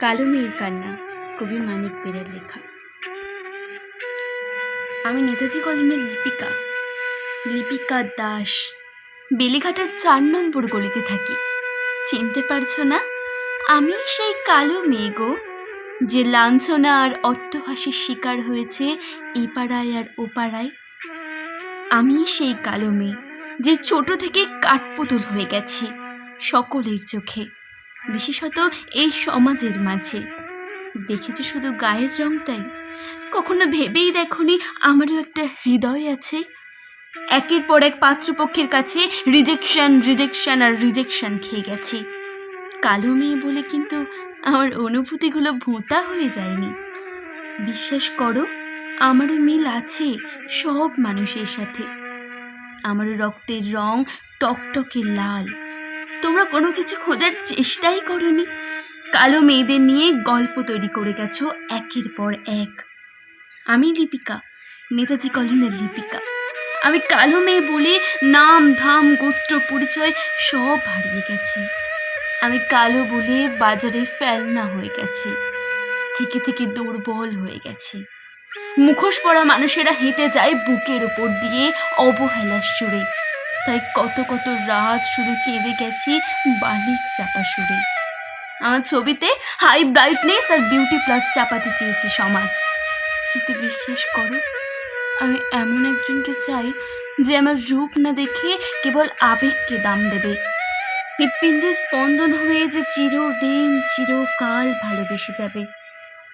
কালো মেয়ের কান্না, কবি মানিক বেরের লেখা। আমি নেতাজি কলোনির লিপিকা লিপিকা দাস। বেলিঘাটার চার নম্বর গলিতে থাকি। চিনতে পারছ না? আমি সেই কালো মেয়ে গো, যে লাঞ্ছনা আর অট্টহাসির শিকার হয়েছে এই পাড়ায় আর ও পাড়ায় আমি সেই কালো মেয়ে। যে ছোট থেকে কাঠপুতুল হয়ে গেছে, সকলের চোখে, বিশেষত এই সমাজের মাঝে। দেখেছ শুধু গায়ের রংটাই? কখনো ভেবেই দেখনি আমারও একটা হৃদয় আছে? একের পর এক পাত্রপক্ষের কাছে রিজেকশন রিজেকশন আর রিজেকশন খেয়ে গেছি। কালো মেয়ে বলে কিন্তু আমার অনুভূতিগুলো ভোঁতা হয়ে যায়নি। বিশ্বাস করো, আমারও মিল আছে সব মানুষের সাথে। আমারও রক্তের রং টকটকে লাল। তোমরা কোনো কিছু খোঁজার চেষ্টাই করনি। কালো মেয়েদের নিয়ে গল্প তৈরি করে গেছো একের পর এক। আমি লিপিকা, নেতাজি কলোনের লিপিকা। আমি কালো মেয়ে বলে নাম, ধাম, গোত্র, পরিচয় সব হারিয়ে গেছি। আমি কালো বলে বাজারে ফেলনা হয়ে গেছি। থেকে থেকে দুর্বল হয়ে গেছি। মুখোশ পরা মানুষেরা হেঁটে যায় বুকের ওপর দিয়ে অবহেলার সুরে। তাই কত কত রাত শুধু কেঁদে গেছি বালিশ চাপা সুরে। আমার ছবিতে হাই ব্রাইটনেস আর বিউটি প্লাস চাপাতে চেয়েছে সমাজ। কিন্তু বিশ্বাস করো, আমি এমন একজনকে চাই যে আমার রূপ না দেখে কেবল আবেগকে দাম দেবে। হৃৎপিণ্ডে স্পন্দন হয়ে যে চিরদিন, চিরকাল ভালোবেসে যাবে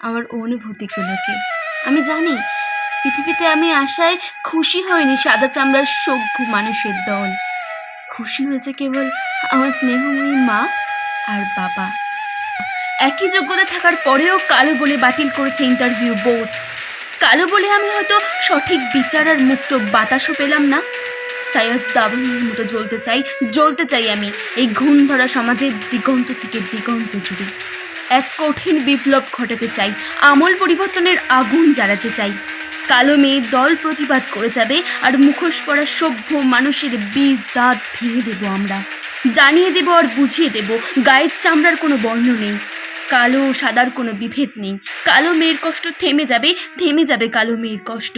আমার অনুভূতিগুলোকে। আমি জানি, পৃথিবীতে আমি আশায় খুশি হয়নি সাদা চামড়ার সভ্য মানুষের দল। খুশি হয়েছে কেবল আমার স্নেহময়ী মা আর বাবা। একই যোগ্যতা থাকার পরেও কালো বলে বাতিল করেছে ইন্টারভিউ বোর্ড। কালো বলে আমি হয়তো সঠিক বিচার আর মুক্ত বাতাসও পেলাম না। তাই আজ দাবানলের মতো জ্বলতে চাই জ্বলতে চাই আমি এই ঘুম ধরা সমাজের দিগন্ত থেকে দিগন্ত জুড়ে এক কঠিন বিপ্লব ঘটাতে চাই, আমল পরিবর্তনের আগুন জ্বালাতে চাই। কালো মেয়ে দল প্রতিবাদ করে যাবে আর মুখোশ পরা সভ্য মানুষের বীজ দাঁত ভেঙে দেবো আমরা। জানিয়ে দেব আর বুঝিয়ে দেব, গায়ের চামড়ার কোনো বর্ণ নেই। কালো ও সাদার কোনো বিভেদ নেই। কালো মেয়ের কষ্ট থেমে যাবে থেমে যাবে কালো মেয়ের কষ্ট।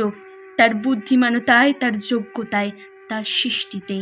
তার বুদ্ধিমানতায়, তার যোগ্যতায়, তার সৃষ্টিতে।